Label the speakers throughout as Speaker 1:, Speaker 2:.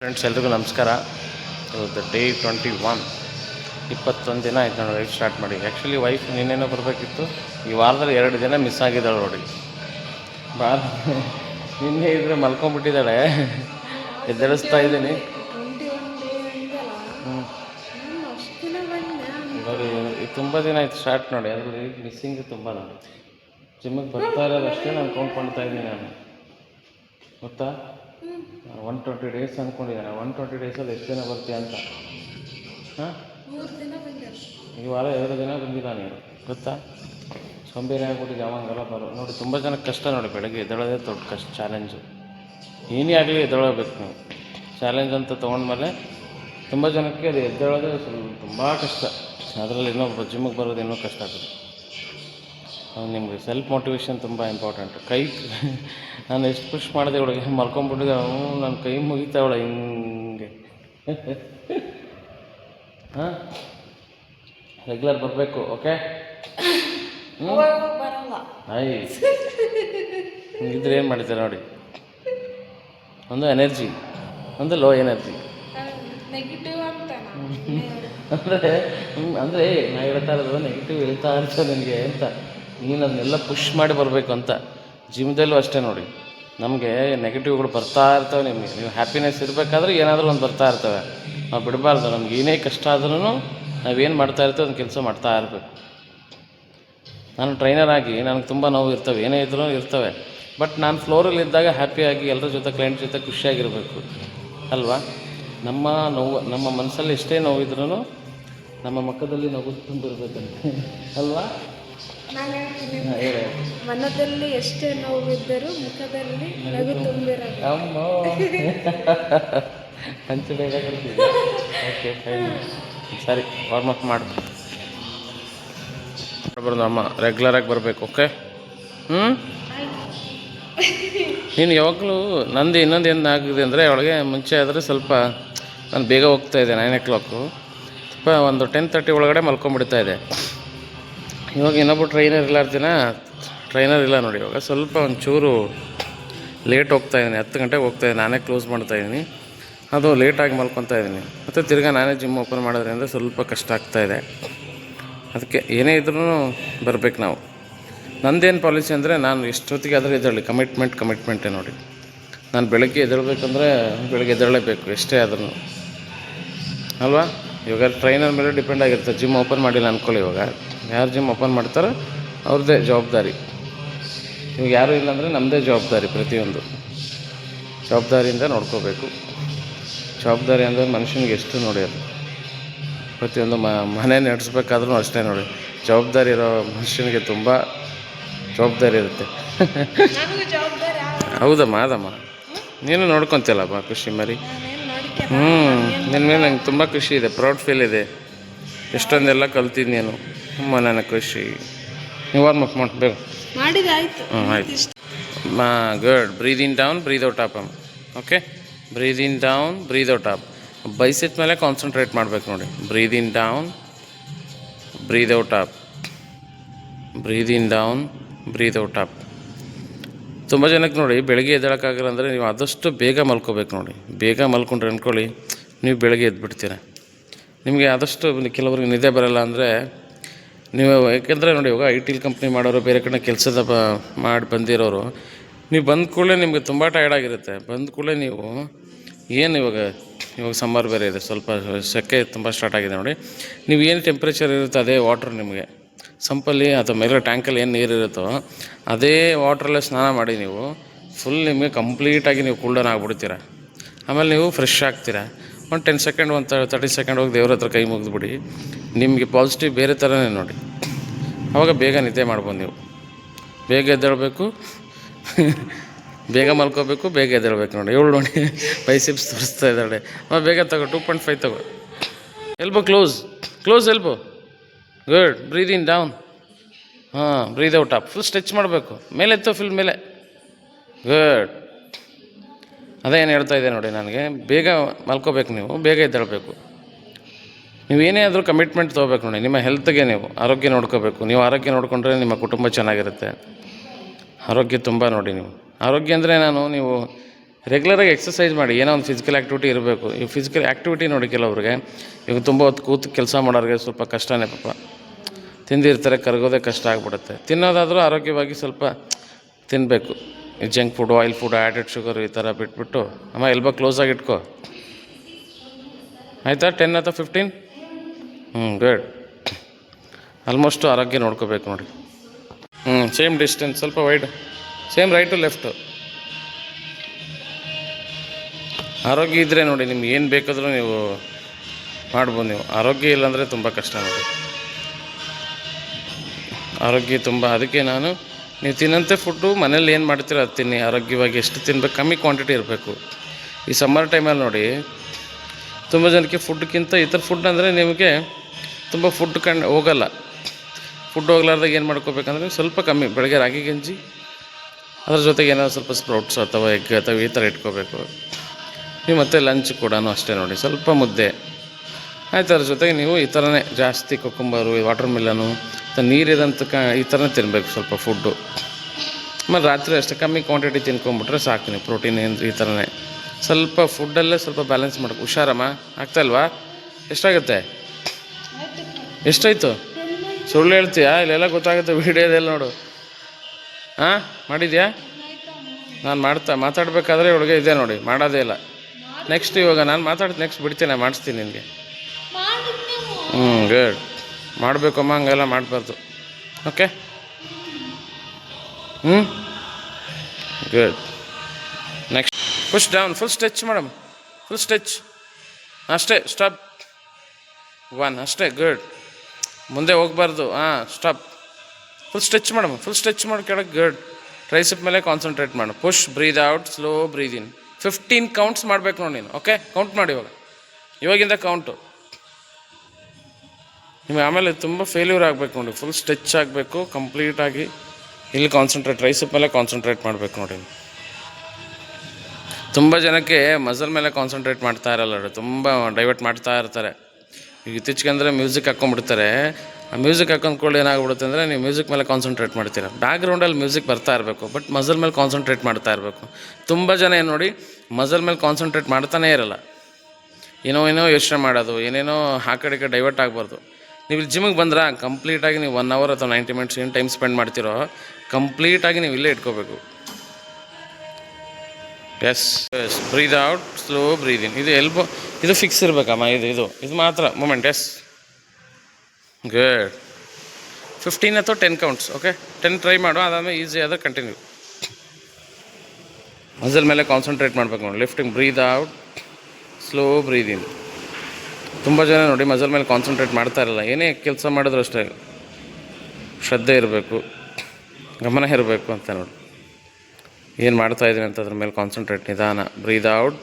Speaker 1: Friends ಎಲ್ರಿಗೂ ನಮಸ್ಕಾರ. ಇವತ್ತು ಡೇ ಟ್ವೆಂಟಿ ಒನ್ ಇಪ್ಪತ್ತೊಂದು ದಿನ ಆಯ್ತು ನೋಡಿ ವೈಫ್ ಸ್ಟಾರ್ಟ್ ಮಾಡಿ. ಆ್ಯಕ್ಚುಲಿ ವೈಫ್ ನಿನ್ನೇನೋ ಬರಬೇಕಿತ್ತು. ಈ ವಾರದಲ್ಲಿ ಎರಡು ದಿನ ಮಿಸ್ ಆಗಿದ್ದಾಳೆ ನೋಡಿ. ಭಾಳ ನಿನ್ನೆ ಇದ್ರೆ ಮಲ್ಕೊಂಡ್ಬಿಟ್ಟಿದ್ದಾಳೆ. ಎದ್ದರಿಸ್ತಾ ಇದ್ದೀನಿ.
Speaker 2: ಟ್ವೆಂಟಿ ಒನ್ ಡೇ
Speaker 1: ಹ್ಞೂ
Speaker 2: ನಾನು ಬಂದೆ
Speaker 1: ಬರೀ ಇದು ತುಂಬ ದಿನ ಆಯ್ತು ಸ್ಟಾರ್ಟ್ ನೋಡಿ. ಅದರಲ್ಲಿ ಮಿಸ್ಸಿಂಗ್ ತುಂಬ ನೋಡಿ. ಜಿಮ್ಮಿಗೆ ಬರ್ತಾ ಇರೋದಷ್ಟೇ ನಾನು ಮಾಡ್ತಾ ಇದ್ದೀನಿ ನಾನು. ಗೊತ್ತಾ? ಒನ್ ಟ್ವೆಂಟಿ ಡೇಸ್ ಅಂದ್ಕೊಂಡಿದ್ದಾನೆ ಒನ್ ಟ್ವೆಂಟಿ ಡೇಸಲ್ಲಿ ಎಷ್ಟು ಜನ ಬರ್ತೀಯ ಅಂತ? ಹಾಂ? ಈ ವಾರ ಎರಡು ದಿನ ಬಂದಿಲ್ಲ ನೀನು. ಗೊತ್ತಾ? ಸೊಂಬೇರಿ ಆಗ್ಬಿಟ್ಟಿದ್ದೆ ಅವಂಗೆಲ್ಲ ಬರೋ ನೋಡಿ ತುಂಬ ಜನಕ್ಕೆ ಕಷ್ಟ ನೋಡಿ ಬೆಳಗ್ಗೆ ಎದ್ದೇಳೋದೇ ದೊಡ್ಡ ಕಷ್ಟ ಚಾಲೆಂಜು ಏನೇ ಆಗಲಿ ಎದ್ದೇಳಬೇಕು ನೀವು. ಚಾಲೆಂಜ್ ಅಂತ ತೊಗೊಂಡ್ಮೇಲೆ ತುಂಬ ಜನಕ್ಕೆ ಅದು ಎದ್ದೇಳೋದೇ ಸ್ವಲ್ಪ ತುಂಬ ಕಷ್ಟ. ಅದರಲ್ಲಿ ಇನ್ನೊಬ್ಬ ಜಿಮ್ಮಿಗೆ ಬರೋದು ಇನ್ನೂ ಕಷ್ಟ ಆಗುತ್ತೆ ಅವ್ನು ನಿಮಗೆ ಸೆಲ್ಫ್ ಮೋಟಿವೇಶನ್ ತುಂಬ ಇಂಪಾರ್ಟೆಂಟ್ ಕೈ ನಾನು ಎಷ್ಟು ಪುಷ್ ಮಾಡಿದೆ ಅವಳಿಗೆ ಮಲ್ಕೊಂಡ್ಬಿಟ್ಟಿದೆ ಅವನು ನನ್ನ ಕೈ ಮುಗಿತಾವಳೆ ಹಿಂಗೆ. ಹಾಂ? ರೆಗ್ಯುಲರ್ ಬರಬೇಕು ಓಕೆ ಆಯ್ ಇದ್ರೆ ಏನು ಮಾಡ್ತಾರೆ ನೋಡಿ? ಒಂದು ಎನರ್ಜಿ ಒಂದು ಲೋ ಎನರ್ಜಿ ಅಂದರೆ ಅಂದರೆ ನಾ ಹೇಳ್ತಾ ಇರೋದು ನೆಗೆಟಿವ್ ಹೇಳ್ತಾ ಇರ್ತದೆ ನನಗೆ ಅಂತ ನೀನು ಅದನ್ನೆಲ್ಲ ಪುಷ್ ಮಾಡಿ ಬರಬೇಕು ಅಂತ. ಜಿಮ್ದಲ್ಲೂ ಅಷ್ಟೇ ನೋಡಿ. ನಮಗೆ ನೆಗೆಟಿವ್ಗಳು ಬರ್ತಾ ಇರ್ತವೆ ನಿಮಗೆ. ನೀವು ಹ್ಯಾಪಿನೆಸ್ ಇರಬೇಕಾದ್ರೆ ಏನಾದರೂ ಒಂದು ಬರ್ತಾ ಇರ್ತವೆ. ನಾವು ಬಿಡಬಾರ್ದು. ನಮ್ಗೆ ಏನೇ ಕಷ್ಟ ಆದ್ರೂ ನಾವೇನು ಮಾಡ್ತಾ ಇರ್ತೇವೆ, ಅದನ್ನ ಕೆಲಸ ಮಾಡ್ತಾ ಇರಬೇಕು. ನಾನು ಟ್ರೈನರ್ ಆಗಿ ನನಗೆ ತುಂಬ ನೋವು ಇರ್ತವೆ. ಏನೇ ಇದ್ರೂ ಇರ್ತವೆ. ಬಟ್ ನಾನು ಫ್ಲೋರಲ್ಲಿ ಇದ್ದಾಗ ಹ್ಯಾಪಿಯಾಗಿ ಎಲ್ಲರ ಜೊತೆ ಕ್ಲೈಂಟ್ ಜೊತೆ ಖುಷಿಯಾಗಿರಬೇಕು. ಅಲ್ವಾ? ನಮ್ಮ ನೋವು, ನಮ್ಮ ಮನಸ್ಸಲ್ಲಿ ಎಷ್ಟೇ ನೋವಿದ್ರೂ ನಮ್ಮ ಮುಖದಲ್ಲಿ ನಗು ತುಂಬಿರ್ಬೇಕಂತೆ. ಅಲ್ವಾ?
Speaker 2: ನಾನು ಹೇಳ್ತೀನಿ ಮನದಲ್ಲಿ ಎಷ್ಟೇ ನೋವಿದ್ದರೂ ಮುಖದಲ್ಲಿ ನಗು ತುಂಬಿರೋದು
Speaker 1: ಅಮ್ಮ. ಹಂಚು ಬೇಗ ಕೊಡ್ತೀವಿ ಓಕೆ ಫೈನ್ ಸರಿ ವಾರ್ಮ್ ಅಪ್ ಮಾಡು. ಬರೋದು ಅಮ್ಮ ರೆಗ್ಯುಲರಾಗಿ ಬರಬೇಕು ಓಕೆ ಹ್ಞೂ ನೀನು ಯಾವಾಗಲೂ ನಂದು ಇನ್ನೊಂದು ಏನು ಆಗಿದೆ ಅಂದರೆ ಅವಳಿಗೆ ಮುಂಚೆ ಆದರೆ ಸ್ವಲ್ಪ ನಾನು ಬೇಗ ಹೋಗ್ತಾ ಇದ್ದೆ ನೈನ್ ಓ ಕ್ಲಾಕು ಸ್ವಲ್ಪ ಒಂದು ಟೆನ್ ತರ್ಟಿ ಒಳಗಡೆ ಮಲ್ಕೊಂಡ್ಬಿಡ್ತಾ ಇದೆ. ಇವಾಗ ಇನ್ನೊಬ್ಬ ಟ್ರೈನರ್ ಇಲ್ಲಾರ್ದಿನ ಟ್ರೈನರ್ ಇಲ್ಲ ನೋಡಿ ಇವಾಗ. ಸ್ವಲ್ಪ ಒಂಚೂರು ಲೇಟ್ ಹೋಗ್ತಾ ಇದ್ದೀನಿ ಹತ್ತು ಗಂಟೆಗೆ ಹೋಗ್ತಾ ಇದ್ದೀನಿ ನಾನೇ ಕ್ಲೋಸ್ ಮಾಡ್ತಾ ಇದ್ದೀನಿ ಅದು ಲೇಟಾಗಿ ಮಲ್ಕೊತಾ ಇದ್ದೀನಿ ಮತ್ತು ತಿರ್ಗಾ ನಾನೇ ಜಿಮ್ ಓಪನ್ ಮಾಡೋದ್ರಿಂದ ಸ್ವಲ್ಪ ಕಷ್ಟ ಆಗ್ತಾ ಇದೆ. ಅದಕ್ಕೆ ಏನೇ ಇದ್ರೂ ಬರಬೇಕು ನಾವು. ನಂದೇನು ಪಾಲಿಸಿ ಅಂದರೆ ನಾನು ಎಷ್ಟೊತ್ತಿಗೆ ಆದರೆ ಎದ್ದೇಳಿ ಕಮಿಟ್ಮೆಂಟ್ ಕಮಿಟ್ಮೆಂಟೇ ನೋಡಿ. ನಾನು ಬೆಳಗ್ಗೆ ಎದ್ದೇಳಬೇಕಂದ್ರೆ ಬೆಳಗ್ಗೆ ಎದ್ದೇಳಲೇಬೇಕು, ಎಷ್ಟೇ ಆದ್ರೂ ಅಲ್ವಾ? ಇವಾಗ ಟ್ರೈನರ್ ಮೇಲೆ ಡಿಪೆಂಡ್ ಆಗಿರುತ್ತೆ. ಜಿಮ್ ಓಪನ್ ಮಾಡಿಲ್ಲ ಅಂದ್ಕೊಳ್ಳಿ ಇವಾಗ. ಯಾರು ಜಿಮ್ ಓಪನ್ ಮಾಡ್ತಾರೋ ಅವ್ರದ್ದೇ ಜವಾಬ್ದಾರಿ. ಇವಾಗ ಯಾರೂ ಇಲ್ಲಾಂದರೆ ನಮ್ಮದೇ ಜವಾಬ್ದಾರಿ ಪ್ರತಿಯೊಂದು. ಜವಾಬ್ದಾರಿಯಿಂದ ನೋಡ್ಕೋಬೇಕು. ಜವಾಬ್ದಾರಿ ಅಂದರೆ ಮನುಷ್ಯನಿಗೆ ಎಷ್ಟು ನೋಡಿ ಅದು. ಪ್ರತಿಯೊಂದು ಮ ಮನೆ ನಡೆಸ್ಬೇಕಾದ್ರೂ ಅಷ್ಟೇ ನೋಡಿ. ಜವಾಬ್ದಾರಿ ಇರೋ ಮನುಷ್ಯನಿಗೆ ತುಂಬ ಜವಾಬ್ದಾರಿ ಇರುತ್ತೆ. ಹೌದಮ್ಮ ಅದಮ್ಮ ನೀನು ನೋಡ್ಕೊತಿಲ್ಲಮ್ಮ ಖುಷಿ ಮರಿ. ಹ್ಞೂ ನಿನ್ನ ಮೇಲೆ ನಂಗೆ ತುಂಬ ಖುಷಿ ಇದೆ ಪ್ರೌಡ್ ಫೀಲ್ ಇದೆ. ಎಷ್ಟೊಂದೆಲ್ಲ ಕಲ್ತಿದ್ದು ನೀನು. ತುಂಬ ನನಗೆ ಖುಷಿ ನೀವು ವಾರ್ಮ್ ಅಪ್ ಮಾಡಬೇಕು ಹ್ಞೂ ಆಯ್ತು. ಮಾ good breathe in down breathe out up ಅಮ್ಮ okay breathe in down breathe out up bicep ಮೇಲೆ ಕಾನ್ಸಂಟ್ರೇಟ್ ಮಾಡ್ಬೇಕು ನೋಡಿ. Breathe in down breathe out up breathe in down breathe out up ತುಂಬ ಜನಕ್ಕೆ ನೋಡಿ ಬೆಳಗ್ಗೆ ಎದ್ದಾಳಕ್ಕಾಗಲ್ಲ ಅಂದರೆ ನೀವು ಆದಷ್ಟು ಬೇಗ ಮಲ್ಕೋಬೇಕು ನೋಡಿ. ಬೇಗ ಮಲ್ಕೊಂಡ್ರೆ ಅಂದ್ಕೊಳ್ಳಿ ನೀವು ಬೆಳಗ್ಗೆ ಎದ್ಬಿಡ್ತೀರ. ನಿಮಗೆ ಆದಷ್ಟು ಕೆಲವ್ರಿಗೆ ನಿದ್ದೆ ಬರಲ್ಲ ಅಂದರೆ ನೀವು ಯಾಕೆಂದರೆ ನೋಡಿ, ಇವಾಗ ಐ ಟಿಲ್ ಕಂಪ್ನಿ ಮಾಡೋರು, ಬೇರೆ ಕಡೆ ಕೆಲಸದ ಬ, ಮಾಡಿ ಬಂದಿರೋರು, ನೀವು ಬಂದ ಕೂಡಲೇ ನಿಮಗೆ ತುಂಬ ಟಯರ್ಡ್ ಆಗಿರುತ್ತೆ. ಬಂದ ಕೂಡಲೇ ನೀವು ಏನು ಇವಾಗ ಇವಾಗ ಸಮ್ಮರ್ ಬೇರೆ ಇದೆ, ಸ್ವಲ್ಪ ಸೆಕೆ ತುಂಬ ಸ್ಟಾರ್ಟ್ ಆಗಿದೆ ನೋಡಿ. ನೀವು ಏನು ಟೆಂಪ್ರೇಚರ್ ಇರುತ್ತೆ ಅದೇ ವಾಟ್ರ್ ನಿಮಗೆ. ಸಂಪಲ್ಲಿ ಅಥವಾ ಮೇಲೆ ಟ್ಯಾಂಕಲ್ಲಿ ಏನು ನೀರು ಇರುತ್ತೋ, ಅದೇ ವಾಟ್ರಲ್ಲೇ ಸ್ನಾನ ಮಾಡಿ ನೀವು ಫುಲ್ ನಿಮಗೆ ಕಂಪ್ಲೀಟಾಗಿ ನೀವು ಕೂಲ್ ಡೌನ್ ಆಗಿಬಿಡ್ತೀರ. ಆಮೇಲೆ ನೀವು ಫ್ರೆಶ್ ಆಗ್ತೀರಾ. ಒಂದು ಟೆನ್ ಸೆಕೆಂಡ್ ಒಂದು ತರ್ಟಿ ಸೆಕೆಂಡ್ ಹೋಗಿ ದೇವ್ರ ಹತ್ರ ಕೈ ಮುಗಿದ್ಬಿಡಿ. ನಿಮಗೆ ಪಾಸಿಟಿವ್ ಬೇರೆ ಥರನೇ ನೋಡಿ. ಆವಾಗ ಬೇಗ ನಿದ್ದೆ ಮಾಡ್ಬೋದು ನೀವು. ಬೇಗ ಎದ್ದೇಳಬೇಕು. ಬೇಗ ಮಲ್ಕೋಬೇಕು, ಬೇಗ ಎದ್ದೇಳಬೇಕು ನೋಡಿ. ಏಳು ನೋಡಿ. ಬೈಸಿಪ್ಸ್ ತೋರಿಸ್ತಾ ಇದ್ದಾಳೆ. ಅವಾಗ ಬೇಗ ತಗೋ ಟೂ ಪಾಯಿಂಟ್ ಫೈವ್ ತಗೋ. Elbow close close elbow good breathe in down ಹಾಂ breathe out up full stretch ಮಾಡಬೇಕು. ಮೇಲೆ ಎತ್ತೋ ಫಿಲ್ ಮೇಲೆ. ಗುಡ್ ಅದೇ ಏನು ಹೇಳ್ತಾ ಇದೆ ನೋಡಿ ನನಗೆ, ಬೇಗ ಮಲ್ಕೋಬೇಕು ನೀವು, ಬೇಗ ಎದ್ದೇಳಬೇಕು. ನೀವು ಏನೇ ಆದರೂ ಕಮಿಟ್ಮೆಂಟ್ ತೊಗೋಬೇಕು ನೋಡಿ, ನಿಮ್ಮ ಹೆಲ್ತ್ಗೆ ನೀವು ಆರೋಗ್ಯ ನೋಡ್ಕೋಬೇಕು. ನೀವು ಆರೋಗ್ಯ ನೋಡಿಕೊಂಡ್ರೆ ನಿಮ್ಮ ಕುಟುಂಬ ಚೆನ್ನಾಗಿರುತ್ತೆ. ಆರೋಗ್ಯ ತುಂಬ ನೋಡಿ ನೀವು. ಆರೋಗ್ಯ ಅಂದರೆ ನಾನು, ನೀವು ರೆಗ್ಯುಲರಾಗಿ ಎಕ್ಸಸೈಸ್ ಮಾಡಿ, ಏನೋ ಒಂದು ಫಿಸಿಕಲ್ ಆ್ಯಕ್ಟಿವಿಟಿ ಇರಬೇಕು. ಈ ಫಿಸಿಕಲ್ ಆ್ಯಕ್ಟಿವಿಟಿ ನೋಡಿ ಕೆಲವ್ರಿಗೆ ಇವಾಗ ತುಂಬ ಹೊತ್ತು ಕೂತು ಕೆಲಸ ಮಾಡೋರಿಗೆ ಸ್ವಲ್ಪ ಕಷ್ಟನೇ ಪಾಪ. ತಿಂದಿರ್ತಾರೆ, ಕರಗೋದೇ ಕಷ್ಟ ಆಗ್ಬಿಡುತ್ತೆ. ತಿನ್ನೋದಾದರೂ ಆರೋಗ್ಯವಾಗಿ ಸ್ವಲ್ಪ ತಿನ್ನಬೇಕು junk food oil food added sugar ಈ ಥರ ಬಿಟ್ಬಿಟ್ಟು, ಅಮ್ಮ ಎಲ್ಬ ಕ್ಲೋಸಾಗಿ ಇಟ್ಕೋ. ಆಯಿತಾ? ಟೆನ್ ಅಥವಾ ಫಿಫ್ಟೀನ್ ಹ್ಞೂ ಗುಡ್ ಆಲ್ಮೋಸ್ಟು ಆರೋಗ್ಯ ನೋಡ್ಕೋಬೇಕು ನೋಡಿ. ಹ್ಞೂ ಸೇಮ್ ಡಿಸ್ಟೆನ್ಸ್ ಸ್ವಲ್ಪ ವೈಡ್ ಸೇಮ್ ರೈಟು ಲೆಫ್ಟು ಆರೋಗ್ಯ ಇದ್ದರೆ ನೋಡಿ, ನಿಮ್ಗೆ ಏನು ಬೇಕಾದರೂ ನೀವು ಮಾಡ್ಬೋದು ನೀವು. ಆರೋಗ್ಯ ಇಲ್ಲಾಂದರೆ ತುಂಬ ಕಷ್ಟ ನೋಡಿ. ಆರೋಗ್ಯ ತುಂಬ, ಅದಕ್ಕೆ ನಾನು ನೀವು ತಿನ್ನಂತೆ ಫುಡ್ಡು, ಮನೇಲಿ ಏನು ಮಾಡ್ತೀರ ಅದು ತಿನ್ನಿ. ಆರೋಗ್ಯವಾಗಿ ಎಷ್ಟು ತಿನ್ಬೇಕು, ಕಮ್ಮಿ ಕ್ವಾಂಟಿಟಿ ಇರಬೇಕು. ಈ ಸಮ್ಮರ್ ಟೈಮಲ್ಲಿ ನೋಡಿ, ತುಂಬ ಜನಕ್ಕೆ ಫುಡ್ಗಿಂತ ಇತರ ಫುಡ್ ಅಂದರೆ ನಿಮಗೆ ತುಂಬ ಫುಡ್ ಕಂಡು ಹೋಗಲ್ಲ. ಫುಡ್ ಹೋಗ್ಲಾರ್ದಾಗ ಏನು ಮಾಡ್ಕೋಬೇಕಂದ್ರೆ ಸ್ವಲ್ಪ ಕಮ್ಮಿ, ಬೆಳಗ್ಗೆ ರಾಗಿ ಗಂಜಿ, ಅದ್ರ ಜೊತೆಗೆ ಏನಾದ್ರು ಸ್ವಲ್ಪ ಸ್ಪ್ರೌಟ್ಸ್ ಅಥವಾ ಎಗ್ ಅಥವಾ ಈ ಥರ ಇಟ್ಕೋಬೇಕು. ನೀವು ಮತ್ತೆ ಲಂಚ್ ಕೂಡ ಅಷ್ಟೇ ನೋಡಿ, ಸ್ವಲ್ಪ ಮುದ್ದೆ. ಆಯ್ತು, ಅದ್ರ ಜೊತೆಗೆ ನೀವು ಈ ಥರನೇ ಜಾಸ್ತಿ ಕೊಕ್ಕಂಬರು ವಾಟರ್ ಮಿಲ್ಲನು ನೀರಿದಂಥ ಕ ಈ ಥರನೇ ತಿನ್ನಬೇಕು ಸ್ವಲ್ಪ ಫುಡ್ಡು ಆಮೇಲೆ ರಾತ್ರಿ ಅಷ್ಟೇ ಕಮ್ಮಿ ಕ್ವಾಂಟಿಟಿ ತಿನ್ಕೊಂಬಿಟ್ರೆ ಸಾಕು ನೀವು ಪ್ರೋಟೀನ್ ಏನು ಈ ಥರನೇ ಸ್ವಲ್ಪ ಫುಡ್ಡಲ್ಲೇ ಸ್ವಲ್ಪ ಬ್ಯಾಲೆನ್ಸ್ ಮಾಡಬೇಕು ಹುಷಾರಮ್ಮ? ಆಗ್ತಾಯಿಲ್ವಾ ಎಷ್ಟಾಗುತ್ತೆ? ಎಷ್ಟಾಯಿತು? ಸುಳ್ಳು ಹೇಳ್ತೀಯಾ? ಇಲ್ಲೆಲ್ಲ ಗೊತ್ತಾಗುತ್ತೆ ವೀಡಿಯೋದೆಲ್ಲ ನೋಡು. ಹಾಂ ಮಾಡಿದ್ಯಾ? ನಾನು ಮಾಡ್ತಾ ಮಾತಾಡಬೇಕಾದ್ರೆ ಇವಳಿಗೆ ಇದೆ ನೋಡಿ ಮಾಡೋದೇ ಇಲ್ಲ. ನೆಕ್ಸ್ಟ್ ಇವಾಗ ನಾನು ಮಾತಾಡ್ತೀನಿ ನೆಕ್ಸ್ಟ್ ಬಿಡ್ತೀನಿ ಮಾಡಿಸ್ತೀನಿ ನಿನಗೆ. ಹ್ಞೂ ಗುಡ್ ಮಾಡಬೇಕಮ್ಮ ಹಂಗೆಲ್ಲ ಮಾಡಬಾರ್ದು. ಓಕೆ ಹ್ಞೂ good next push down full stretch madam full stretch ಅಷ್ಟೇ ಸ್ಟಾಪ್ ಒನ್ ಅಷ್ಟೇ ಗುಡ್ ಮುಂದೆ ಹೋಗ್ಬಾರ್ದು. ಹಾಂ stop full stretch madam full stretch ಮಾಡಿ ಕೆಳಗೆ ಗುಡ್ ಟ್ರೈಸಪ್ ಮೇಲೆ ಕಾನ್ಸಂಟ್ರೇಟ್ ಮಾಡು. Push breathe out slow breathe in fifteen counts ಮಾಡಬೇಕು ನೋಡಿ ನೀನು ಓಕೆ ಕೌಂಟ್ ಮಾಡಿ ಇವಾಗ. ಇವಾಗಿಂದ ಕೌಂಟು ನಿಮಗೆ ಆಮೇಲೆ ತುಂಬ ಫೇಲ್ಯೂರ್ ಆಗಬೇಕು ನೋಡಿ. ಫುಲ್ ಸ್ಟ್ರೆಚ್ ಆಗಬೇಕು ಕಂಪ್ಲೀಟಾಗಿ ಇಲ್ಲಿ ಕಾನ್ಸಂಟ್ರೇಟ್ ರೈಸಪ್ ಮೇಲೆ ಕಾನ್ಸಂಟ್ರೇಟ್ ಮಾಡಬೇಕು ನೋಡಿ. ತುಂಬ ಜನಕ್ಕೆ ಮಸಲ್ ಮೇಲೆ ಕಾನ್ಸಂಟ್ರೇಟ್ ಮಾಡ್ತಾ ಇರಲ್ಲ ನೋಡಿ. ತುಂಬ ಡೈವರ್ಟ್ ಮಾಡ್ತಾ ಇರ್ತಾರೆ. ಈಗ ಇತ್ತೀಚೆಗೆ ಅಂದರೆ ಮ್ಯೂಸಿಕ್ ಹಾಕ್ಕೊಂಡ್ಬಿಡ್ತಾರೆ ಆ ಮ್ಯೂಸಿಕ್ ಹಾಕೊಂಡ್ಕೊಳ್ಳಿ ಏನಾಗ್ಬಿಡುತ್ತೆ ಅಂದರೆ ನೀವು ಮ್ಯೂಸಿಕ್ ಮೇಲೆ ಕಾನ್ಸಂಟ್ರೇಟ್ ಮಾಡ್ತೀರ. ಬ್ಯಾಕ್ಗ್ರೌಂಡಲ್ಲಿ ಮ್ಯೂಸಿಕ್ ಬರ್ತಾ ಇರಬೇಕು ಬಟ್ ಮಸಲ್ ಮೇಲೆ ಕಾನ್ಸಂಟ್ರೇಟ್ ಮಾಡ್ತಾ ಇರಬೇಕು. ತುಂಬ ಜನ ಏನು ನೋಡಿ ಮಸಲ್ ಮೇಲೆ ಕಾನ್ಸಂಟ್ರೇಟ್ ಮಾಡ್ತಾನೇ ಇರಲ್ಲ. ಏನೋ ಏನೋ ಯೋಚನೆ ಮಾಡೋದು, ಏನೇನೋ ಆ ಡೈವರ್ಟ್ ಆಗಬಾರ್ದು. ನೀವು ಇಲ್ಲಿ ಜಿಮ್ಗೆ ಬಂದ್ರೆ ಕಂಪ್ಲೀಟಾಗಿ ನೀವು ಒನ್ ಅವರ್ ಅಥವಾ ನೈಂಟಿ ಮಿನಿಟ್ಸ್ ಏನು ಟೈಮ್ ಸ್ಪೆಂಡ್ ಮಾಡ್ತಿರೋ ಕಂಪ್ಲೀಟಾಗಿ ನೀವು ಇಲ್ಲೇ ಇಟ್ಕೋಬೇಕು. Yes yes breathe out slow breathe ಇದು ಎಲ್ಬೋ ಇದು ಫಿಕ್ಸ್ ಇರಬೇಕಮ್ಮ, ಇದು ಇದು ಇದು ಮಾತ್ರ. ಮೂಮೆಂಟ್ ಎಸ್ ಗುಡ್ ಫಿಫ್ಟೀನ್ ಅಥವಾ ten counts okay ten try ಮಾಡು, ಅದಾದಮೇಲೆ ಈಸಿ ಆದರೆ ಕಂಟಿನ್ಯೂ ಮಸಲ್ ಮೇಲೆ ಕಾನ್ಸಂಟ್ರೇಟ್ ಮಾಡಬೇಕು ನೋಡಿ. Lifting breathe out slow breathe ತುಂಬ ಜನ ನೋಡಿ ಮಜಲ್ ಮೇಲೆ ಕಾನ್ಸಂಟ್ರೇಟ್ ಮಾಡ್ತಾ ಇರಲ್ಲ. ಏನೇ ಕೆಲಸ ಮಾಡಿದ್ರು ಅಷ್ಟೇ. ಶ್ರದ್ಧೆ ಇರಬೇಕು, ಗಮನ ಇರಬೇಕು ಅಂತ ನೋಡಿ. ಏನು ಮಾಡ್ತಾ ಇದ್ದೀನಿ ಅಂತ ಅದ್ರ ಮೇಲೆ ಕಾನ್ಸಂಟ್ರೇಟ್ ನಿಧಾನ. Breathe out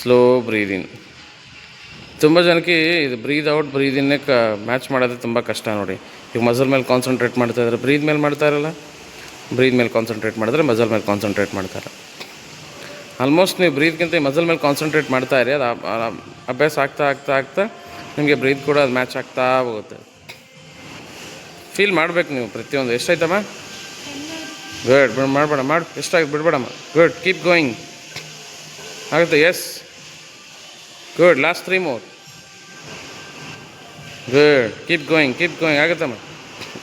Speaker 1: slow breathe in ತುಂಬ ಜನಕ್ಕೆ ಇದು ಬ್ರೀದ್ ಔಟ್ ಬ್ರೀದ್ ಇನ್ನೇ ಕ ಮ್ಯಾಚ್ ಮಾಡೋದು ತುಂಬ ಕಷ್ಟ ನೋಡಿ. ಈಗ ಮಜಲ್ ಮೇಲೆ ಕಾನ್ಸಂಟ್ರೇಟ್ ಮಾಡ್ತಾ ಇದ್ದಾರೆ ಬ್ರೀದ್ ಮೇಲೆ ಮಾಡ್ತಾ ಇರಲ್ಲ. ಬ್ರೀದ್ ಮೇಲೆ ಕಾನ್ಸಂಟ್ರೇಟ್ ಮಾಡಿದ್ರೆ ಮಜಲ್ ಮೇಲೆ ಕಾನ್ಸಂಟ್ರೇಟ್ ಮಾಡ್ತಾರೆ ಆಲ್ಮೋಸ್ಟ್ ನೀವು ಬ್ರೀದ್ಗಿಂತ ಮಸಲ್ ಮೇಲೆ ಕಾನ್ಸಂಟ್ರೇಟ್ ಮಾಡ್ತಾ ಇರಿ. ಅದು ಅಭ್ಯಾಸ ಆಗ್ತಾ ಆಗ್ತಾ ಆಗ್ತಾ ನಿಮಗೆ ಬ್ರೀದ್ ಕೂಡ ಅದು ಮ್ಯಾಚ್ ಆಗ್ತಾ ಹೋಗುತ್ತೆ. ಫೀಲ್ ಮಾಡಬೇಕು ನೀವು ಪ್ರತಿಯೊಂದು. ಎಷ್ಟಾಯ್ತಮ್ಮ? ಗುಡ್ ಬಿಡ್, ಮಾಡಬೇಡ, ಮಾಡು. ಎಷ್ಟಾಯ್ತು ಬಿಡಬೇಡಮ್ಮ. ಗುಡ್ ಕೀಪ್ ಗೋಯಿಂಗ್ ಆಗುತ್ತೆ? Yes good last three more good keep going keep going ಆಗುತ್ತಮ್ಮ?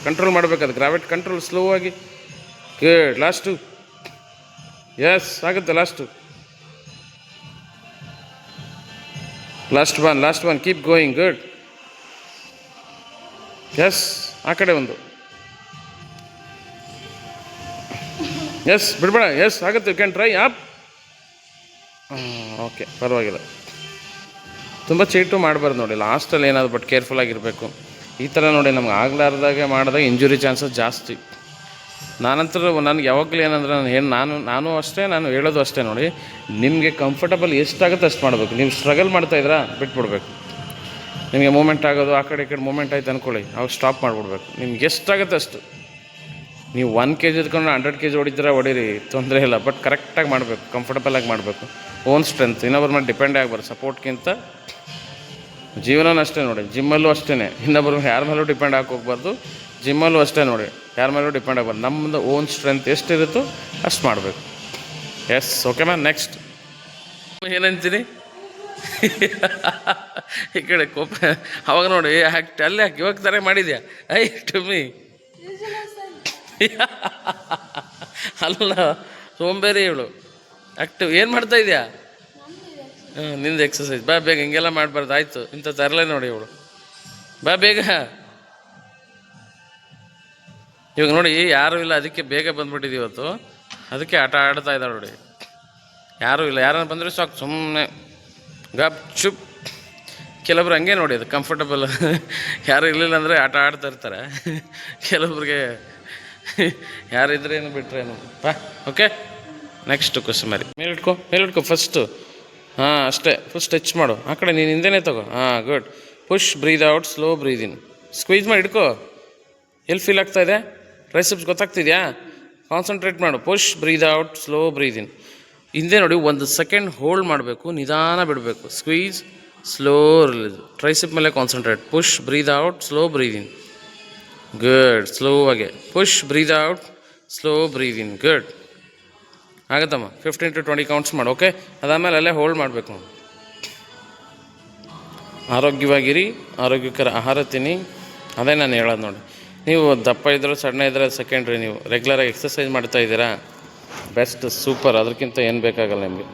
Speaker 1: Control ಮಾಡಬೇಕದು ಗ್ರಾವಿಟ್ ಕಂಟ್ರೋಲ್ ಸ್ಲೋ ಆಗಿ. ಗುಡ್ ಲಾಸ್ಟು ಎಸ್ ಆಗುತ್ತೆ last last one last one keep going good yes ಆ ಕಡೆ ಒಂದು. ಎಸ್ ಬಿಡಬೇಡ ಎಸ್ ಆಗುತ್ತೆ can try app okay ಪರವಾಗಿಲ್ಲ. ತುಂಬ ಚೀಟು ಮಾಡಬಾರ್ದು ನೋಡಿ ಲಾಸ್ಟಲ್ಲಿ ಏನಾದ್ರು ಬಟ್ ಕೇರ್ಫುಲ್ ಆಗಿರಬೇಕು. ಈ ಥರ ನೋಡಿ, ನಮ್ಗೆ ಆಗಲಾರ್ದಾಗೆ ಮಾಡಿದಾಗ ಇಂಜುರಿ ಚಾನ್ಸಸ್ ಜಾಸ್ತಿ. ನಾನಂತರ ನನಗೆ ಯಾವಾಗಲೂ ಏನಂದ್ರೆ ನಾನು ಏನು ನಾನು ನಾನು ಅಷ್ಟೇ ನಾನು ಹೇಳೋದು ಅಷ್ಟೇ ನೋಡಿ, ನಿಮಗೆ ಕಂಫರ್ಟಬಲ್ ಎಷ್ಟಾಗುತ್ತೆ ಅಷ್ಟು ಮಾಡಬೇಕು. ನೀವು ಸ್ಟ್ರಗಲ್ ಮಾಡ್ತಾಯಿದ್ರಾ ಬಿಟ್ಬಿಡ್ಬೇಕು. ನಿಮಗೆ ಮೂಮೆಂಟ್ ಆಗೋದು, ಆ ಕಡೆ ಈ ಕಡೆ ಮೂಮೆಂಟ್ ಆಯ್ತು ಅಂದ್ಕೊಳ್ಳಿ ಅವಾಗ ಸ್ಟಾಪ್ ಮಾಡಿಬಿಡ್ಬೇಕು. ನಿಮ್ಗೆ ಎಷ್ಟಾಗುತ್ತೆ ಅಷ್ಟು? ನೀವು ಒನ್ ಕೆ ಜಿ ಇದ್ಕೊಂಡು ಹಂಡ್ರೆಡ್ ಕೆ ಜಿ ಹೊಡಿದ್ರೆ ಹೊಡೀರಿ ತೊಂದರೆ ಇಲ್ಲ ಬಟ್ ಕರೆಕ್ಟಾಗಿ ಮಾಡಬೇಕು ಕಂಫರ್ಟಬಲಾಗಿ ಮಾಡಬೇಕು. ಓನ್ ಸ್ಟ್ರೆಂತ್ ಇನ್ನೊಬ್ಬರ ಮೇಲೆ ಡಿಪೆಂಡ್ ಆಗಬಾರ್ದು ಸಪೋರ್ಟ್ಗಿಂತ ಜೀವನನೂ ಅಷ್ಟೇ ನೋಡಿ ಜಿಮ್ಮಲ್ಲೂ ಅಷ್ಟೇ ಇನ್ನೊಬ್ಬರ ಯಾರ ಮೇಲೂ ಡಿಪೆಂಡ್ ಆಗಿ ಹೋಗ್ಬಾರ್ದು. ಜಿಮ್ಮಲ್ಲೂ ಅಷ್ಟೇ ನೋಡಿ. ಯಾರ ಮೇಲೂ ಡಿಪೆಂಡ್ ಆಗಬಾರ್ದು. ನಮ್ಮದು ಓನ್ ಸ್ಟ್ರೆಂತ್ ಎಷ್ಟಿರುತ್ತೋ ಅಷ್ಟು ಮಾಡಬೇಕು. ಎಸ್ ಓಕೆ ಮ್ಯಾಮ್ ನೆಕ್ಸ್ಟ್ ಏನಂತೀರಿ ಈ ಕಡೆ ಕೋಪ. ಅವಾಗ ನೋಡಿ ಹಾಕಿ, ಅಲ್ಲೇ ಹಾಕಿ, ಇವಾಗ ತರ ಮಾಡಿದ್ಯಾ? ಐ ಟು ಮೀ ಅಲ್ಲ, ಸೋಂಬೇರಿ ಇವಳು. ಆಕ್ಟಿವ್ ಏನು ಮಾಡ್ತಾ ಇದೆಯಾ? ಹ್ಞೂ ನಿಂದು ಎಕ್ಸಸೈಸ್ ಬಾ, ಬೇಗ ಹಿಂಗೆಲ್ಲ ಮಾಡಬಾರ್ದು. ಆಯಿತು ಇಂಥ ತರಲೆ ನೋಡಿ ಇವಳು. ಬಾ, ಬೇಗ. ಇವಾಗ ನೋಡಿ, ಯಾರೂ ಇಲ್ಲ, ಅದಕ್ಕೆ ಬೇಗ ಬಂದ್ಬಿಟ್ಟಿದ್ದೀವಿ ಇವತ್ತು. ಅದಕ್ಕೆ ಆಟ ಆಡ್ತಾ ಇದ್ದಾಳೆ ನೋಡಿ. ಯಾರೂ ಇಲ್ಲ, ಯಾರನ್ನ ಬಂದರೆ ಸಾಕು ಸುಮ್ಮನೆ ಗಪ್ ಚುಪ್. ಕೆಲವ್ರು ಹಂಗೆ ನೋಡಿ, ಅದು ಕಂಫರ್ಟಬಲ್ ಯಾರು ಇರಲಿಲ್ಲ ಅಂದರೆ ಆಟ ಆಡ್ತಾ ಇರ್ತಾರೆ. ಕೆಲವ್ರಿಗೆ ಯಾರಿದ್ರೇನು ಏನು ಬಾ ಓಕೆ ನೆಕ್ಸ್ಟ್ ಕ್ವಶನ್ ಇಟ್ಕೊ ಮೇಲಿಟ್ಕೊ ಮೇಲಿಟ್ಕೊ ಫಸ್ಟು ಹಾಂ, ಅಷ್ಟೇ ಫಸ್ಟ್ ಟಚ್ ಮಾಡು. ಆ ಕಡೆ ನೀನು ಹಿಂದೆನೇ ತಗೋ. ಹಾಂ good push breathe out slow breathe in squeeze ಮಾಡಿ ಇಟ್ಕೋ. ಎಲ್ಲಿ ಫೀಲ್ ಆಗ್ತಾ ಇದೆ? ಟ್ರೈಸೆಪ್ಸ್ ಗೊತ್ತಾಗ್ತಿದೆಯಾ? ಕಾನ್ಸಂಟ್ರೇಟ್ ಮಾಡು. Push breathe out slow breathe in ಹಿಂದೆ ನೋಡಿ, ಒಂದು ಸೆಕೆಂಡ್ ಹೋಲ್ಡ್ ಮಾಡಬೇಕು, ನಿಧಾನ ಬಿಡಬೇಕು. ಸ್ಕ್ವೀಸ್ ಸ್ಲೋ ರಿಲೀಸ್ ಟ್ರೈಸಿಪ್ ಮೇಲೆ concentrate push breathe out slow breathe in good slow ಆಗಿ. Push breathe out slow breathe in good ಆಗತ್ತಮ್ಮ? Fifteen to twenty counts ಮಾಡು okay ಅದಾದಮೇಲೆ ಅಲ್ಲೇ ಹೋಲ್ಡ್ ಮಾಡಬೇಕು ಆರೋಗ್ಯವಾಗಿರಿ, ಆರೋಗ್ಯಕರ ಆಹಾರ ತಿನ್ನಿ. ಅದೇ ನಾನು ಹೇಳೋದು ನೋಡಿ. ನೀವು ದಪ್ಪ ಇದ್ದರೆ ಸಣ್ಣ ಇದ್ದರೆ ಸೆಕೆಂಡ್ರಿ ನೀವು. ರೆಗ್ಯುಲರಾಗಿ ಎಕ್ಸಸೈಸ್ ಮಾಡ್ತಾ ಇದ್ದೀರಾ? ಬೆಸ್ಟ್ ಸೂಪರ್ ಅದಕ್ಕಿಂತ ಏನು ಬೇಕಾಗಲ್ಲ ನಿಮಗೆ.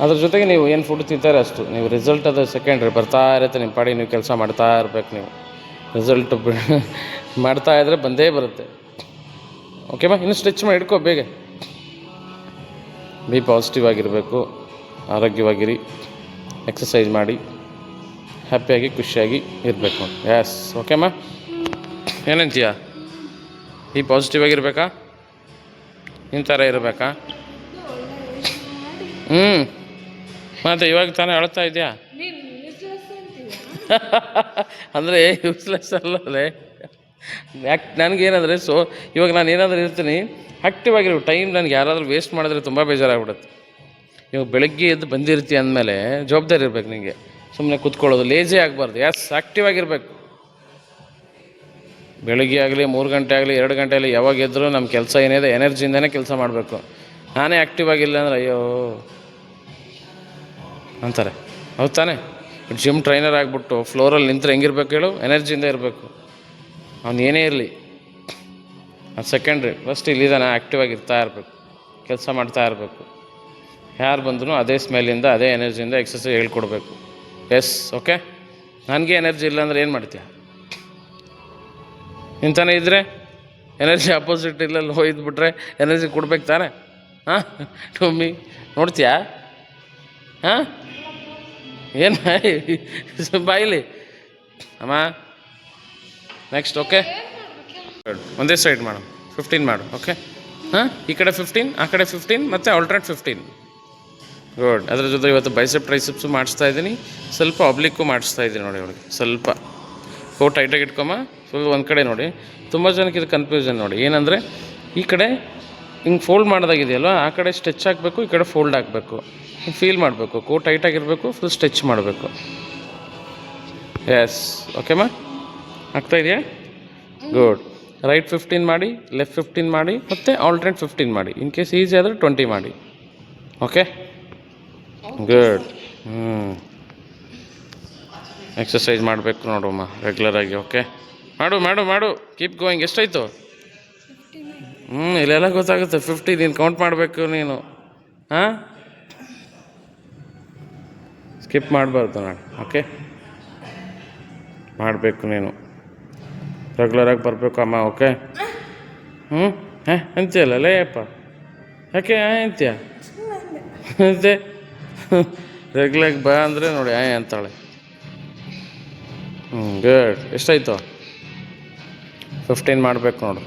Speaker 1: ಅದ್ರ ಜೊತೆಗೆ ನೀವು ಏನು ಫುಡ್ ತಿಂತಾರೆ ಅಷ್ಟು. ನೀವು ರಿಸಲ್ಟ್ ಅದು ಸೆಕೆಂಡ್ರಿ ಬರ್ತಾ ಇರುತ್ತೆ ನಿಮ್ಮ ಪಾಡಿ ನೀವು ಕೆಲಸ ಮಾಡ್ತಾ ಇರ್ಬೇಕು ನೀವು. ರಿಸಲ್ಟ್ ಮಾಡ್ತಾ ಇದ್ದರೆ ಬಂದೇ ಬರುತ್ತೆ. ಓಕೆ ಬಾ ಇನ್ನು ಸ್ಟ್ರೆಚ್ ಮಾಡಿ ಇಟ್ಕೋ ಬೇಗ. ಬಿ ಪಾಸಿಟಿವ್ ಆಗಿರಬೇಕು. ಆರೋಗ್ಯವಾಗಿರಿ. ಎಕ್ಸಸೈಸ್ ಮಾಡಿ. ಹ್ಯಾಪಿಯಾಗಿ ಖುಷಿಯಾಗಿ ಇರಬೇಕು. ಎಸ್ ಓಕೆಮ್ಮ ಏನಂತೀಯ? ಈ ಪಾಸಿಟಿವ್ ಆಗಿರಬೇಕಾ? ನಿನ್ನ ಥರ ಇರಬೇಕಾ? ಹ್ಞೂ ಮತ್ತೆ ಇವಾಗ ತಾನೇ ಅಳ್ತಾ ಇದೆಯಾ? ಅಂದರೆ ಯೂಸ್ಲೆಸ್ ಅಲ್ಲದೆ ನನಗೇನಂದರೆ ಸೊ ಇವಾಗ ನಾನು ಏನಾದರೂ ಇರ್ತೀನಿ ಆ್ಯಕ್ಟಿವ್ ಆಗಿರೋ ಟೈಮ್ ನನಗೆ ಯಾರಾದರೂ ವೇಸ್ಟ್ ಮಾಡಿದ್ರೆ ತುಂಬ ಬೇಜಾರಾಗ್ಬಿಡುತ್ತೆ. ಇವಾಗ ಬೆಳಗ್ಗೆ ಎದ್ದು ಬಂದಿರ್ತೀಯ ಅಂದಮೇಲೆ ಜವಾಬ್ದಾರಿ ಇರಬೇಕು ನಿಮಗೆ ಸುಮ್ಮನೆ ಕೂತ್ಕೊಳ್ಳೋದು ಲೇಜಿ ಆಗಬಾರ್ದು. ಯಾಸ್ ಆ್ಯಕ್ಟಿವ್ ಆಗಿರಬೇಕು. ಬೆಳಗ್ಗೆ ಆಗಲಿ, ಮೂರು ಗಂಟೆ ಆಗಲಿ, ಎರಡು ಗಂಟೆ ಆಗಲಿ, ಯಾವಾಗ ಎದ್ದರೂ ನಮ್ಮ ಕೆಲಸ ಏನಿದೆ, ಎನರ್ಜಿಯಿಂದನೇ ಕೆಲಸ ಮಾಡಬೇಕು. ನಾನೇ ಆ್ಯಕ್ಟಿವ್ ಆಗಿಲ್ಲ ಅಂದ್ರೆ, ಅಯ್ಯೋ. ಅಂತಾರೆ. ಹೌದು ತಾನೇ? ಜಿಮ್ ಟ್ರೈನರ್ ಆಗಿಬಿಟ್ಟು ಫ್ಲೋರಲ್ಲಿ ನಿಂತರೆ ಹೆಂಗಿರ್ಬೇಕು ಹೇಳು? ಎನರ್ಜಿಯಿಂದ ಇರಬೇಕು. ಅವ್ನು ಏನೇ ಇರಲಿ. ಅದು ಸೆಕೆಂಡ್ರಿ ಫಸ್ಟ್ ಇಲ್ಲಿದ್ದಾನೆ ಆ್ಯಕ್ಟಿವ್ ಆಗಿರ್ತಾ ಇರಬೇಕು. ಕೆಲಸ ಮಾಡ್ತಾ ಇರಬೇಕು. ಯಾರು ಬಂದರೂ ಅದೇ ಸ್ಮೆಲಿಂದ ಅದೇ ಎನರ್ಜಿಯಿಂದ ಎಕ್ಸಸೈಸ್ ಹೇಳ್ಕೊಡ್ಬೇಕು. ಎಸ್ ಓಕೆ ನನಗೆ ಎನರ್ಜಿ ಇಲ್ಲ ಅಂದ್ರೆ ಏನು ಮಾಡ್ತೀಯ? ಇಂತಾನೆ ಇದ್ದರೆ ಎನರ್ಜಿ ಅಪೋಸಿಟ್ ಇಲ್ಲ ಲೋ ಇದ್ಬಿಟ್ರೆ ಎನರ್ಜಿ ಕೊಡ್ಬೇಕು ತಾನೆ? ಹಾಂ? ಟೊಮ್ಮಿ ನೋಡ್ತೀಯಾ? ಹಾಂ? ಏನು ಬಾಯಿಲಿ? ಅಮ್ಮ ನೆಕ್ಸ್ಟ್ ಓಕೆ ಒಂದೇ ಸೈಡ್ ಮಾಡು ಫಿಫ್ಟೀನ್ ಮಾಡು ಓಕೆ ಹಾಂ? ಈ ಕಡೆ ಫಿಫ್ಟೀನ್ ಆ ಕಡೆ ಫಿಫ್ಟೀನ್ ಮತ್ತು ಆಲ್ಟ್ರೇಟ್ ಫಿಫ್ಟೀನ್ ಗುಡ್ ಅದ್ರ ಜೊತೆ ಇವತ್ತು ಬೈಸೆಪ್ ಟ್ರೈಸೆಪ್ಸು ಮಾಡಿಸ್ತಾ ಇದ್ದೀನಿ. ಸ್ವಲ್ಪ ಅಬ್ಲಿಕ್ಕು ಮಾಡಿಸ್ತಾ ಇದ್ದೀನಿ ನೋಡಿ ಅವಳಿಗೆ, ಸ್ವಲ್ಪ. ಕೋ ಟೈಟಾಗಿ ಇಟ್ಕೊಮ್ಮ. ಫುಲ್ ಒಂದು ಕಡೆ ನೋಡಿ. ತುಂಬ ಜನಕ್ಕೆ ಇದು ಕನ್ಫ್ಯೂಷನ್ ನೋಡಿ. ಏನಂದರೆ, ಈ ಕಡೆ ಹಿಂಗೆ ಫೋಲ್ಡ್ ಮಾಡೋದಾಗಿದೆಯಲ್ವ, ಆ ಕಡೆ ಸ್ಟೆಚ್ ಹಾಕಬೇಕು ಈ ಕಡೆ ಫೋಲ್ಡ್ ಹಾಕಬೇಕು ಫೀಲ್ ಮಾಡಬೇಕು. ಕೋ ಟೈಟಾಗಿರಬೇಕು ಫುಲ್ ಸ್ಟೆಚ್ ಮಾಡಬೇಕು. ಎಸ್ ಓಕೆಮ್ಮ ಆಗ್ತಾ ಇದೆಯಾ? ಗುಡ್ ರೈಟ್ ಫಿಫ್ಟೀನ್ ಮಾಡಿ ಲೆಫ್ಟ್ ಫಿಫ್ಟೀನ್ ಮಾಡಿ, ಮತ್ತು ಆಲ್ಟ್ರೇಟ್ ಫಿಫ್ಟೀನ್ ಮಾಡಿ. ಇನ್ ಕೇಸ್ ಈಸಿ ಆದರೆ ಟ್ವೆಂಟಿ ಮಾಡಿ. ಓಕೆ ಗುಡ್ ಹ್ಞೂ ಎಕ್ಸಸೈಸ್ ಮಾಡಬೇಕು ನೋಡಮ್ಮ ರೆಗ್ಯುಲರಾಗಿ ಓಕೆ ಮಾಡು ಮಾಡು ಮಾಡು. ಕೀಪ್ ಗೋಯಿಂಗ್ ಎಷ್ಟಾಯಿತು? ಹ್ಞೂ ಇಲ್ಲೆಲ್ಲ ಗೊತ್ತಾಗುತ್ತೆ. ಫಿಫ್ಟಿ ನೀನು ಕೌಂಟ್ ಮಾಡಬೇಕು ನೀನು. ಹಾಂ? ಸ್ಕಿಪ್ ಮಾಡಬಾರ್ದು ನಾನು ಓಕೆ ಮಾಡಬೇಕು ನೀನು. ರೆಗ್ಯುಲರಾಗಿ ಬರಬೇಕು ಅಮ್ಮ ಓಕೆ ಹ್ಞೂ ಹಾಂ ಅಂತೀಯಲ್ಲ ಲೇಯಪ್ಪ ಯಾಕೆ ಹಾಂ ಅಂತೀಯ ಅಂತೆ ರೆಗ್ಯುಲರಾಗಿ ಬಾ ಅಂದರೆ ನೋಡಿ ಆಯ್ ಅಂತಾಳೆ. ಹ್ಞೂ ಗುಡ್ ಎಷ್ಟಾಯಿತು? ಫಿಫ್ಟೀನ್ ಮಾಡಬೇಕು ನೋಡು.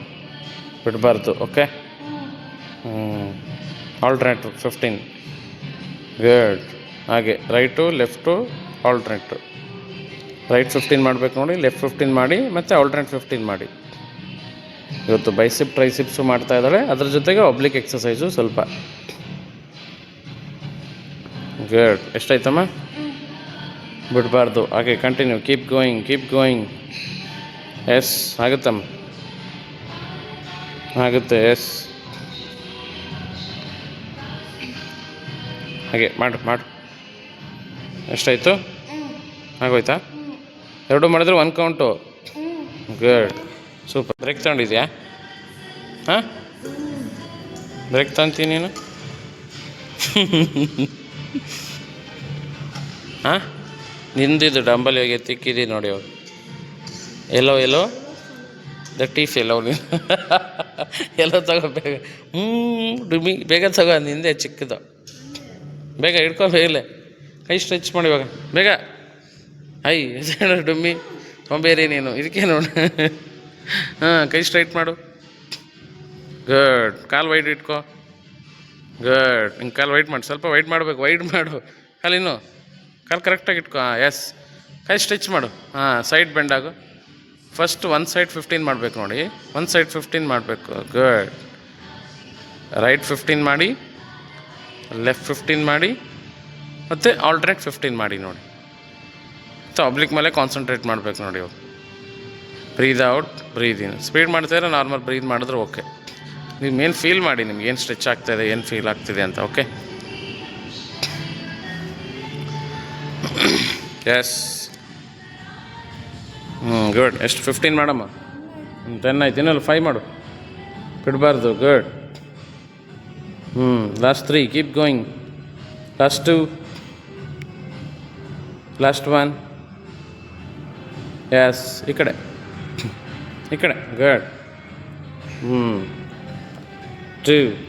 Speaker 1: ಬಿಡಬಾರ್ದು ಓಕೆ ಹ್ಞೂ ಫಿಫ್ಟೀನ್ ಗುಡ್ ಹಾಗೆ right left alternate right fifteen ಮಾಡಬೇಕು ನೋಡಿ ಲೆಫ್ಟ್ ಫಿಫ್ಟೀನ್ ಮಾಡಿ, ಮತ್ತು ಆಲ್ಟ್ರೇಟ್ ಫಿಫ್ಟೀನ್ ಮಾಡಿ. ಇವತ್ತು ಬೈಸಿಪ್ ಟ್ರೈಸಿಪ್ಸು ಮಾಡ್ತಾ ಇದ್ದಾಳೆ. ಅದ್ರ ಜೊತೆಗೆ ಒಬ್ಲಿಕ್ ಎಕ್ಸಸೈಸು ಸ್ವಲ್ಪ. ಗುಡ್ ಎಷ್ಟಾಯ್ತಮ್ಮ? ಬಿಡಬಾರ್ದು. ಹಾಗೆ continue keep going keep going yes, ಆಗುತ್ತಮ್ಮ. ಆಗುತ್ತೆ, ಎಸ್. ಹಾಗೆ, ಮಾಡು ಮಾಡು. ಎಷ್ಟಾಯಿತು? ಆಗೋಯ್ತಾ? ಎರಡು ಮಾಡಿದ್ರೆ one count good super break ತಗೊಂಡಿದ್ಯಾ? ಹಾಂ? ಬ್ರೇಕ್ ತಗೊಂತೀನಿ ನೀನು? ಹಾಂ? ನಿಂದಿದ್ದು ಡಂಬಲ್ ಹೋಗಿ ತಿಕ್ಕಿದಿ ನೋಡಿ ಅವು ಎಲ್ಲೋ ಎಲ್ಲೋ ದ ಟೀಫ್ ಎಲ್ಲೋ ನೀನು ಎಲ್ಲೋ ತಗೋ ಬೇಗ. ಹ್ಞೂ ಡುಮಿ ಬೇಗ ತಗೋ, ನಿಂದೆ ಚಿಕ್ಕದು. ಬೇಗ ಹಿಡ್ಕೊ ಬೇಗಲೇ ಕೈ ಸ್ಟ್ರೆಚ್ ಮಾಡಿ ಇವಾಗ. ಬೇಗ. ಐ ಡುಮ್ಮಿ. ಬೇರೆ ನೀನು. ಇದಕ್ಕೆ ನೋಡು. ಹಾಂ, ಕೈ ಸ್ಟ್ರೈಟ್ ಮಾಡು. ಗುಡ್ ಕಾಲು ವೈಟ್ ಇಟ್ಕೋ. ಗುಡ್ ಹಿಂಗೆ ಕಾಲು ವೈಟ್ ಮಾಡಿ. ಸ್ವಲ್ಪ ವೈಟ್ ಮಾಡಬೇಕು. ವೈಟ್ ಮಾಡು. ಕಾಲಿನ್ನು ಕಾಲು ಕರೆಕ್ಟಾಗಿ ಇಟ್ಕೋ. ಹಾಂ ಎಸ್ ಕೈ ಸ್ಟ್ರೆಚ್ ಮಾಡು. ಹಾಂ ಸೈಡ್ ಬೆಂಡಾಗು ಫಸ್ಟ್ ಒನ್ ಸೈಡ್ ಫಿಫ್ಟೀನ್ ಮಾಡಬೇಕು ನೋಡಿ. ಒನ್ ಸೈಡ್ ಫಿಫ್ಟೀನ್ ಮಾಡಬೇಕು. ಗುಡ್ ರೈಟ್ ಫಿಫ್ಟೀನ್ ಮಾಡಿ. ಲೆಫ್ಟ್ ಫಿಫ್ಟೀನ್ ಮಾಡಿ. ಮತ್ತು ಆಲ್ಟ್ರೇಟ್ ಫಿಫ್ಟೀನ್ ಮಾಡಿ ನೋಡಿ. ಮತ್ತು ಅಬ್ಲಿಕ್ ಮೇಲೆ ಕಾನ್ಸಂಟ್ರೇಟ್ ಮಾಡಬೇಕು ನೋಡಿ ಇವಾಗ. Breathe out breathe in speed ಮಾಡ್ತಾಯಿದ್ರೆ ನಾರ್ಮಲ್ ಬ್ರೀದ್ ಮಾಡಿದ್ರೆ ಓಕೆ ನೀವು ಮೇನ್ ಫೀಲ್ ಮಾಡಿ ನಿಮ್ಗೆ? ಏನು ಸ್ಟ್ರೆಚ್ ಆಗ್ತಾಯಿದೆ ಏನು ಫೀಲ್ ಆಗ್ತಿದೆ ಅಂತ ಓಕೆ ಎಸ್ ಗುಡ್ ಎಷ್ಟು ಫಿಫ್ಟೀನ್ ಮಾಡಮ್ಮ ಟೆನ್ ಆಯ್ತು ಇನ್ನಲ್ಲ ಫೈವ್ ಮಾಡು ಬಿಡಬಾರ್ದು ಗುಡ್ ಹ್ಞೂ last three keep going last two last one yes ಈ ಕಡೆ ಈ ಕಡೆ ಗುಡ್ ಹ್ಞೂ two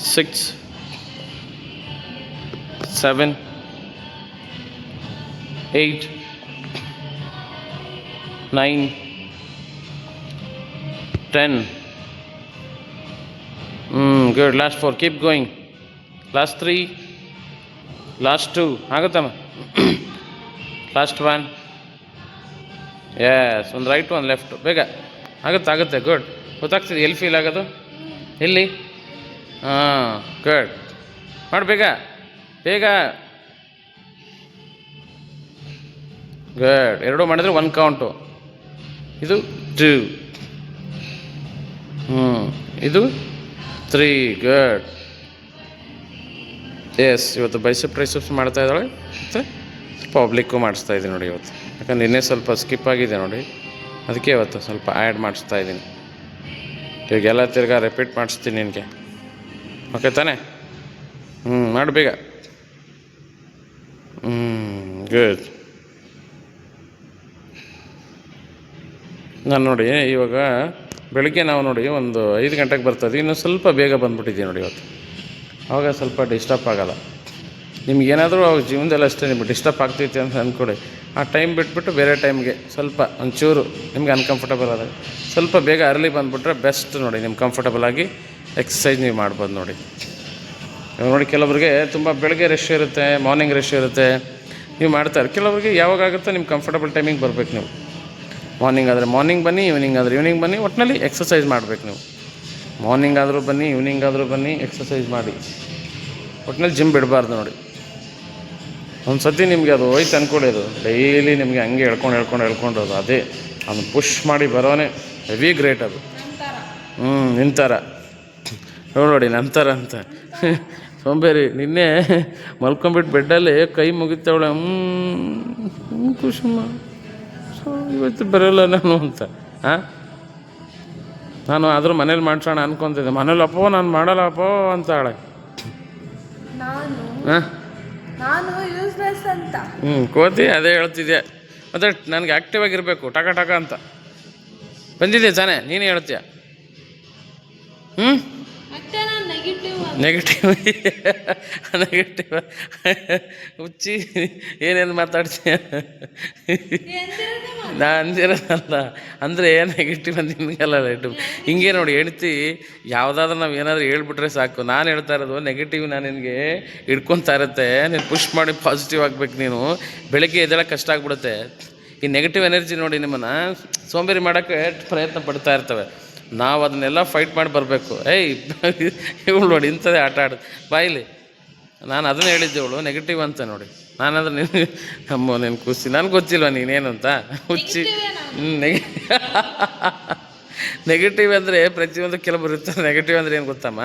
Speaker 1: six seven eight nine ten ಹ್ಞೂ good last four keep going last three last two ಆಗುತ್ತಮ್ಮ last one yes ಒಂದು ರೈಟ್ ಒಂದು ಲೆಫ್ಟ್ ಬೇಗ. ಆಗುತ್ತೆ ಆಗುತ್ತೆ. ಗುಡ್ ಗೊತ್ತಾಗ್ತಿದೆ. ಎಲ್ಲಿ ಫೀಲ್ ಆಗೋದು? ಎಲ್ಲಿ ಹಾಂ ಗುಡ್ ಮಾಡಿ ಬೇಗ ಬೇಗ. ಗುಡ್ ಎರಡು ಮಾಡಿದ್ರೆ ಒನ್ ಕೌಂಟು ಇದು ಟೂ ಹ್ಞೂ ಇದು ತ್ರೀ ಗುಡ್ ಎಸ್ ಇವತ್ತು ಬೈಸೆಪ್ ಟ್ರೈಸೆಪ್ಸ್ ಮಾಡ್ತಾ ಇದ್ದಾಳೆ. ಮತ್ತು ಪಬ್ಲಿಕ್ಕು ಮಾಡಿಸ್ತಾ ಇದ್ದೀನಿ ನೋಡಿ ಇವತ್ತು. ಯಾಕಂದ್ರೆ ನಿನ್ನೆ ಸ್ವಲ್ಪ ಸ್ಕಿಪ್ ಆಗಿದೆ ನೋಡಿ. ಅದಕ್ಕೆ ಇವತ್ತು ಸ್ವಲ್ಪ ಆ್ಯಡ್ ಮಾಡಿಸ್ತಾ ಇದ್ದೀನಿ. ಇವಾಗೆಲ್ಲ ತಿರ್ಗಾ ರಿಪೀಟ್ ಮಾಡಿಸ್ತೀನಿ ನಿನಗೆ. ಓಕೆ, ತಾನೆ? ಹ್ಞೂ ಮಾಡು ಬೇಗ. ಹ್ಞೂ ಗುಡ್ ನಾನು ನೋಡಿ, ಇವಾಗ ಬೆಳಿಗ್ಗೆ ನಾವು ನೋಡಿ ಒಂದು ಐದು ಗಂಟೆಗೆ ಬರ್ತದೆ ಇನ್ನು ಸ್ವಲ್ಪ ಬೇಗ ಬಂದುಬಿಟ್ಟಿದ್ದೀವಿ ನೋಡಿ ಇವತ್ತು. ಆವಾಗ ಸ್ವಲ್ಪ ಡಿಸ್ಟರ್ಬ್ ಆಗೋಲ್ಲ. ನಿಮ್ಗೇನಾದರೂ ಅವಾಗ ಜೀವನದಲ್ಲಿ ಅಷ್ಟೇ ನಿಮ್ಗೆ ಡಿಸ್ಟರ್ಬ್ ಆಗ್ತೈತಿ ಅಂತ ಅಂದ್ಕೊಡಿ ಆ ಟೈಮ್ ಬಿಟ್ಬಿಟ್ಟು ಬೇರೆ ಟೈಮ್ಗೆ ಸ್ವಲ್ಪ ಒಂಚೂರು ನಿಮ್ಗೆ ಅನ್ಕಂಫರ್ಟಬಲ್ ಆದಾಗ ಸ್ವಲ್ಪ ಬೇಗ ಅರ್ಲಿ ಬಂದುಬಿಟ್ರೆ ಬೆಸ್ಟ್ ನೋಡಿ ನಿಮ್ಮ ಕಂಫರ್ಟಬಲ್ ಆಗಿ ಎಕ್ಸಸೈಸ್ ನೀವು ಮಾಡ್ಬೋದು ನೋಡಿ. ನೋಡಿ ಕೆಲವರಿಗೆ ತುಂಬ ಬೆಳಗ್ಗೆ ರಶ್ ಇರುತ್ತೆ ಮಾರ್ನಿಂಗ್ ರಶ್ ಇರುತ್ತೆ. ನೀವು ಮಾಡ್ತಾರೆ. ಕೆಲವರಿಗೆ ಯಾವಾಗ ಆಗುತ್ತೋ ನಿಮ್ಮ ಕಂಫರ್ಟಬಲ್ ಟೈಮಿಂಗ್ ಬರಬೇಕು ನೀವು. ಮಾರ್ನಿಂಗ್ ಆದರೆ ಮಾರ್ನಿಂಗ್ ಬನ್ನಿ ಈವ್ನಿಂಗ್ ಆದರೆ ಈವ್ನಿಂಗ್ ಬನ್ನಿ ಒಟ್ಟಿನಲ್ಲಿ ಎಕ್ಸಸೈಸ್ ಮಾಡಬೇಕು ನೀವು. ಮಾರ್ನಿಂಗ್ ಆದರೂ ಬನ್ನಿ ಈವ್ನಿಂಗ್ ಆದರೂ ಬನ್ನಿ ಎಕ್ಸಸೈಸ್ ಮಾಡಿ. ಒಟ್ಟಿನಲ್ಲಿ ಜಿಮ್ ಬಿಡಬಾರ್ದು ನೋಡಿ. ಒಂದು ಸತಿ ನಿಮಗೆ ಅದು ಹೋಯ್ತು ಅಂದ್ಕೊಳ್ಳಿ ಅದು ಡೈಲಿ ನಿಮಗೆ ಹಂಗೆ ಹೇಳ್ಕೊಂಡು ಹೇಳ್ಕೊಂಡು ಹೇಳ್ಕೊಂಡು ಅದು ಅದೇ. ಅದನ್ನು ಪುಷ್ ಮಾಡಿ ಬರೋನೇ. ಹೆವಿ ಗ್ರೇಟ್ ಅದು. ಹ್ಞೂ ನಿಂತಾರ. ನೋಡಿ ನಂತರ ಅಂತ ಸೋಂಬೇರಿ ನಿನ್ನೆ ಮಲ್ಕೊಂಬಿಟ್ಟು ಬೆಡ್ಡಲ್ಲಿ ಕೈ ಮುಗಿತವಳೆ. ಹ್ಞೂ ಕುಸುಮ. ಸೊ ಇವತ್ತು ಬರೋಲ್ಲ ನಾನು ಅಂತ. ಹಾಂ ನಾನು ಆದರೂ ಮನೇಲಿ ಮಾಡ್ಸೋಣ ಅನ್ಕೊತಿದ್ದೆ. ಮನೇಲಿ ಅಪ್ಪೋ ನಾನು ಮಾಡಲ್ಲ ಅಪ್ಪೋ
Speaker 2: ಅಂತ.
Speaker 1: ಹ್ಞೂ ಕೋತಿ ಅದೇ ಹೇಳ್ತಿದ್ದೆ ಮತ್ತು ನನಗೆ ಆ್ಯಕ್ಟಿವ್ ಆಗಿರಬೇಕು ಟಕ ಟಕ ಅಂತ. ಬಂದಿದ್ದೆ ತಾನೇ? ನೀನೇ ಹೇಳ್ತೀಯ? ಹ್ಞೂ
Speaker 2: ನೆಗೆಟಿವ್
Speaker 1: ನೆಗೆಟಿವ್ ಹುಚ್ಚಿ, ಏನೇನು ಮಾತಾಡ್ತೀಯ? ನಾ ಅಂದಿರೋದಲ್ಲ. ಅಂದರೆ ನೆಗೆಟಿವ್ ಅಂತ ನಿಮಗೆಲ್ಲ ನೆಗೆಟಿವ್ ಹಿಂಗೆ ನೋಡಿ ಹೇಳ್ತಿ ಯಾವುದಾದ್ರೂ ನಾವು ಏನಾದರೂ ಹೇಳ್ಬಿಟ್ರೆ ಸಾಕು. ನಾನು ಹೇಳ್ತಾ ಇರೋದು ನೆಗೆಟಿವ್ ನಾನು ನಿನಗೆ ಹಿಡ್ಕೊತಾ ಇರುತ್ತೆ. ನೀನು ಪುಷ್ ಮಾಡಿ ಪಾಸಿಟಿವ್ ಆಗಬೇಕು ನೀನು. ಬೆಳಗ್ಗೆ ಎದ್ದೇಳ ಕಷ್ಟ ಆಗ್ಬಿಡುತ್ತೆ. ಈ ನೆಗೆಟಿವ್ ಎನರ್ಜಿ ನೋಡಿ ನಿಮ್ಮನ್ನು ಸೋಂಬೇರಿ ಮಾಡೋಕ್ಕೆ ಪ್ರಯತ್ನ ಪಡ್ತಾ ಇರ್ತವೆ. ನಾವು ಅದನ್ನೆಲ್ಲ ಫೈಟ್ ಮಾಡಿ ಬರಬೇಕು. ಏಯ್ ಇವಳು ನೋಡಿ ಇಂಥದೇ ಆಟ ಆಡೋದು ಬಾಯಿಲಿ ನಾನು ಅದನ್ನೇ ಹೇಳಿದ್ದೆ ಇವಳು ನೆಗೆಟಿವ್ ಅಂತ ನೋಡಿ. ನಾನಂದ್ರೆ ನಿನ್ನ ಅಮ್ಮ ನಿನ್ನ ಖುಷಿ ನನಗೆ ಗೊತ್ತಿಲ್ವ ನೀನೇನು ಅಂತ? ಹುಚ್ಚಿ. ನೆಗೆ ನೆಗೆಟಿವ್ ಅಂದರೆ ಪ್ರತಿಯೊಂದು ಕೆಲವರು ಇರ್ತಾರೆ. ನೆಗೆಟಿವ್ ಅಂದರೆ ಏನು ಗೊತ್ತಮ್ಮ?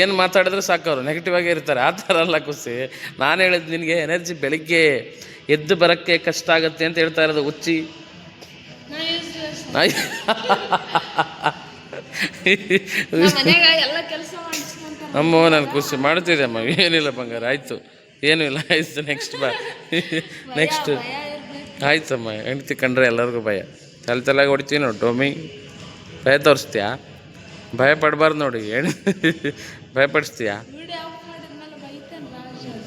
Speaker 1: ಏನು ಮಾತಾಡಿದ್ರೆ ಸಾಕವರು ನೆಗೆಟಿವ್ ಆಗೇ ಇರ್ತಾರೆ. ಆ ಥರ ಅಲ್ಲ ಖುಷಿ ನಾನು ಹೇಳಿದ್ದು ನಿನಗೆ ಎನರ್ಜಿ ಬೆಳಿಗ್ಗೆ ಎದ್ದು ಬರೋಕ್ಕೆ ಕಷ್ಟ ಆಗುತ್ತೆ ಅಂತ ಹೇಳ್ತಾ ಇರೋದು ಹುಚ್ಚಿ. ಅಮ್ಮ ನಾನು ಖುಷಿ ಮಾಡ್ತಿದ್ದೆ ಅಮ್ಮ. ಏನಿಲ್ಲ ಬಂಗಾರ ಆಯಿತು. ಏನೂ ಇಲ್ಲ ಆಯ್ತು ನೆಕ್ಸ್ಟ್ ಬಾ. ನೆಕ್ಸ್ಟ್ ಆಯ್ತಮ್ಮ ಹೆಂಡ್ತಿ ಕಂಡ್ರೆ ಎಲ್ಲರಿಗೂ ಭಯ. ತಲೆ ತಲೆಗೆ ಹೊಡಿತೀವಿ ನೋಡಿ ಟೋಮಿ. ಭಯ ತೋರಿಸ್ತೀಯಾ? ಭಯ ಪಡಬಾರ್ದು ನೋಡಿ ಹೆಣ್ ಭಯ ಪಡಿಸ್ತೀಯಾ?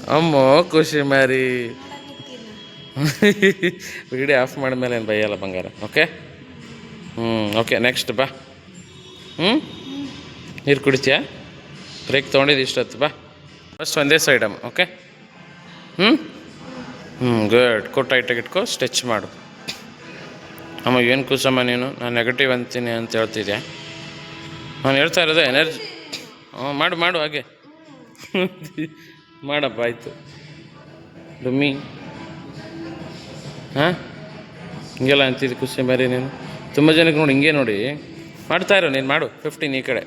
Speaker 1: ಅಮ್ಮೋ ಖುಷಿ ಮಾರಿ. ವಿಡಿಯೋ ಆಫ್ ಮಾಡಿದ್ಮೇಲೆ ಏನು ಭಯ ಅಲ್ಲ ಬಂಗಾರ ಓಕೆ ಹ್ಞೂ ಓಕೆ ನೆಕ್ಸ್ಟ್ ಬಾ. ಹ್ಞೂ ನೀರು ಕುಡಿತೀಯಾ? ಬ್ರೇಕ್ ತೊಗೊಂಡಿದ್ದು ಇಷ್ಟೊತ್ತು ಬಾ. ಫಸ್ಟ್ ಒಂದೇ ಸೈಡಮ್ಮ ಓಕೆ ಹ್ಞೂ ಹ್ಞೂ ಗುಡ್ ಕೊಟ್ಟು ಟೈಟಾಗಿ ಇಟ್ಕೋ ಸ್ಟಿಚ್ ಮಾಡು. ಅಮ್ಮ, ಏನು ಕೂಸಮ್ಮ ನೀನು? ನಾನು ನೆಗೆಟಿವ್ ಅಂತೀನಿ ಅಂತ ಹೇಳ್ತಿದ್ಯಾ? ನಾನು ಹೇಳ್ತಾ ಇರೋದು ಎನರ್ಜಿ ಹ್ಞೂ ಮಾಡು ಮಾಡು, ಹಾಗೆ. ಮಾಡಪ್ಪ, ಆಯಿತು. ಡುಮ್ಮಿ ಹಾಂ? ಹಿಂಗೆಲ್ಲ ಅಂತಿದ್ದು ಖುಷಿ ಮರಿ ನೀನು? ತುಂಬ ಜನಕ್ಕೆ ನೋಡಿ ಹಿಂಗೆ ನೋಡಿ. ಮಾಡ್ತಾ ಇರೋ ನೀನು ಮಾಡು. ಫಿಫ್ಟೀನ್ ಈ ಕಡೆ.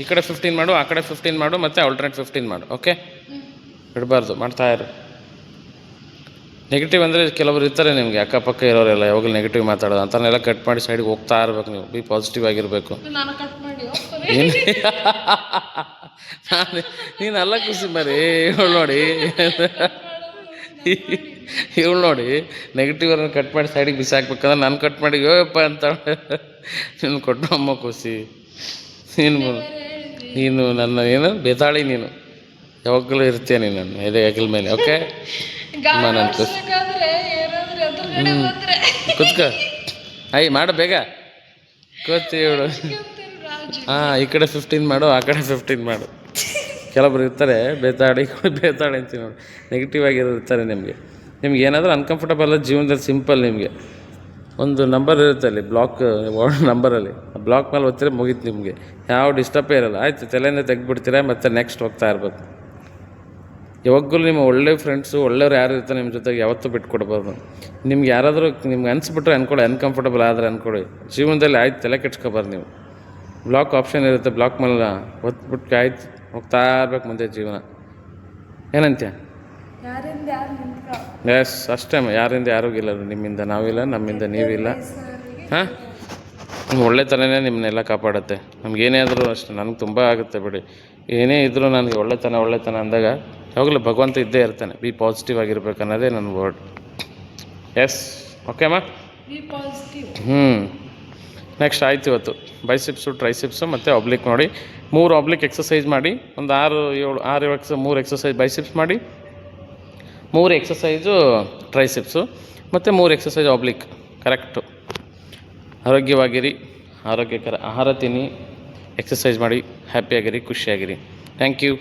Speaker 1: ಈ ಕಡೆ ಫಿಫ್ಟೀನ್ ಮಾಡು ಆ ಕಡೆ ಫಿಫ್ಟೀನ್ ಮಾಡು ಮತ್ತು ಆಲ್ಟರ್ನೇಟ್ ಫಿಫ್ಟೀನ್ ಮಾಡು ಓಕೆ ಬಿಡಬಾರ್ದು ಮಾಡ್ತಾ ಇರು. ನೆಗೆಟಿವ್ ಅಂದರೆ ಕೆಲವರು ಇರ್ತಾರೆ ನಿಮಗೆ ಅಕ್ಕಪಕ್ಕ ಇರೋರೆಲ್ಲ ಯಾವಾಗಲೂ ನೆಗೆಟಿವ್ ಮಾತಾಡೋದು ಅಂತನೆಲ್ಲ ಕಟ್ ಮಾಡಿ ಸೈಡ್ಗೆ ಹೋಗ್ತಾ ಇರ್ಬೇಕು ನೀವು. ಬಿ ಪಾಸಿಟಿವ್ ಆಗಿರಬೇಕು.
Speaker 2: ನಾನು
Speaker 1: ಅಲ್ಲ ಖುಷಿ ಮರಿ ಇವಳು ನೋಡಿ. ಇವಳು ನೋಡಿ ನೆಗೆಟಿವ್ ಅವ್ರನ್ನ ಕಟ್ ಮಾಡಿ ಸೈಡಿಗೆ ಬಿಸಾಕ್ಬೇಕಂದ್ರೆ ನಾನು ಕಟ್ ಮಾಡಿ ಯೋಯಪ್ಪ ಅಂತ ನೀನು ಕೊಟ್ಟು ಅಮ್ಮ ಖುಷಿ ನೀನು ನೀನು ನನ್ನ ಏನು ಬೇತಾಳಿ ನೀನು. ಯಾವಾಗಲೂ ಇರ್ತೀಯ ನೀನು ನನ್ನ ಎದೆ ಹೆಗಲ ಮೇಲೆ ಓಕೆ ಅಮ್ಮ ನನ್ನ ಖುಷಿ
Speaker 2: ಹ್ಞೂ
Speaker 1: ಕುತ್ಕ. ಅಯ್ಯ ಮಾಡು ಬೇಗ. ಕೂತಿ ಇವಳು. ಹಾಂ ಈ ಕಡೆ ಫಿಫ್ಟೀನ್ ಮಾಡು ಆ ಕಡೆ ಫಿಫ್ಟೀನ್ ಮಾಡು. ಕೆಲವೊಬ್ರು ಇರ್ತಾರೆ ಬೇತಾಡಿ ಬೇತಾಡಿ ಅಂತೀನಿ ನೋಡಿ. ನೆಗೆಟಿವ್ ಆಗಿರೋ ಇರ್ತಾರೆ ನಿಮಗೆ. ನಿಮ್ಗೆ ಏನಾದರೂ ಅನ್ಕಂಫರ್ಟಬಲ್ ಜೀವನದಲ್ಲಿ ಸಿಂಪಲ್ ನಿಮಗೆ. ಒಂದು ನಂಬರ್ ಇರುತ್ತೆ ಅಲ್ಲಿ ಬ್ಲಾಕ್ ವಾರ್ಡ್ ನಂಬರಲ್ಲಿ ಬ್ಲಾಕ್ ಮೇಲೆ ಒತ್ತಿದ್ರೆ ಮುಗೀತು ನಿಮಗೆ. ಯಾವ ಡಿಸ್ಟರ್ಬೇ ಇರಲ್ಲ. ಆಯಿತು ತಲೆನೇ ತೆಗ್ದುಬಿಡ್ತೀರಾ ಮತ್ತು ನೆಕ್ಸ್ಟ್ ಹೋಗ್ತಾ ಇರ್ಬೇಕು ಯಾವಾಗಲೂ ನಿಮ್ಮ ಒಳ್ಳೆ ಫ್ರೆಂಡ್ಸು ಒಳ್ಳೆಯವ್ರು ಯಾರು ಇರ್ತಾರೆ ನಿಮ್ಮ ಜೊತೆಗೆ ಯಾವತ್ತೂ ಬಿಟ್ಕೊಡ್ಬಾರ್ದು. ನಿಮ್ಗೆ ಯಾರಾದರೂ ನಿಮ್ಗೆ ಅನ್ಸ್ಬಿಟ್ರೆ ಅನ್ಕೊಳ್ಳಿ ಅನ್ಕಂಫರ್ಟಬಲ್ ಆದರೆ ಅನ್ಕೊಳ್ಳಿ. ಜೀವನದಲ್ಲಿ ಆಯ್ತು, ತಲೆ ಕೆಡ್ಸ್ಕೊಬಾರ್ದು ನೀವು. ಬ್ಲಾಕ್ ಆಪ್ಷನ್ ಇರುತ್ತೆ ಬ್ಲಾಕ್ ಮೇಲೆ ಒತ್ಬಿಟ್ಟು ಆಯ್ತು, ಹೋಗ್ತಾ ಇರ್ಬೇಕು ಮುಂದೆ ಜೀವನ. ಏನಂತ್ಯ? ಎಸ್ ಅಷ್ಟೇ. ಯಾರಿಂದ ಯಾರೂ ಇಲ್ಲ ನಿಮ್ಮಿಂದ. ನಾವಿಲ್ಲ ನಮ್ಮಿಂದ ನೀವಿಲ್ಲ. ಹಾಂ? ಒಳ್ಳೆ ಒಳ್ಳೆತನನೇ ನಿಮ್ಮನ್ನೆಲ್ಲ ಕಾಪಾಡುತ್ತೆ. ನಮ್ಗೇನೇ ಆದರೂ ಅಷ್ಟೇ. ನನಗೆ ತುಂಬ ಆಗುತ್ತೆ ಬಿಡಿ. ಏನೇ ಇದ್ದರೂ ನನಗೆ ಒಳ್ಳೆತನ ಒಳ್ಳೆತನ ಅಂದಾಗ ಯಾವಾಗಲೂ ಭಗವಂತ ಇದ್ದೇ ಇರ್ತಾನೆ. ಬಿ ಪಾಸಿಟಿವ್ ಆಗಿರ್ಬೇಕು ಅನ್ನೋದೇ ನನ್ನ ವರ್ಡ್ ಎಸ್ ಓಕೆ
Speaker 2: ಪಾಸಿಟಿವ್
Speaker 1: ಹ್ಞೂ ನೆಕ್ಸ್ಟ್ ಆಯ್ತು ಇವತ್ತು. ಬೈಸಿಪ್ಸು ಟ್ರೈಸಿಪ್ಸು ಮತ್ತು ಒಬ್ಲಿಕ್ ನೋಡಿ. ಮೂರು ಒಬ್ಲಿಕ್ ಎಕ್ಸಸೈಸ್ ಮಾಡಿ. ಒಂದು ಆರು ಏಳು ಆರು ಏಳು ಎಕ್ಸ ಮೂರು ಎಕ್ಸಸೈಸ್ ಬೈಸಿಪ್ಸ್ ಮಾಡಿ. ಮೂರು ಎಕ್ಸಸೈಸು ಟ್ರೈಸಿಪ್ಸು ಮತ್ತು ಮೂರು ಎಕ್ಸಸೈಸ್ ಆಬ್ಲಿಕ್ ಕರೆಕ್ಟು ಆರೋಗ್ಯವಾಗಿರಿ, ಆರೋಗ್ಯಕರ, ಆಹಾರ ತಿನ್ನಿ ಎಕ್ಸಸೈಸ್ ಮಾಡಿ ಹ್ಯಾಪಿಯಾಗಿರಿ ಖುಷಿಯಾಗಿರಿ ಥ್ಯಾಂಕ್ ಯು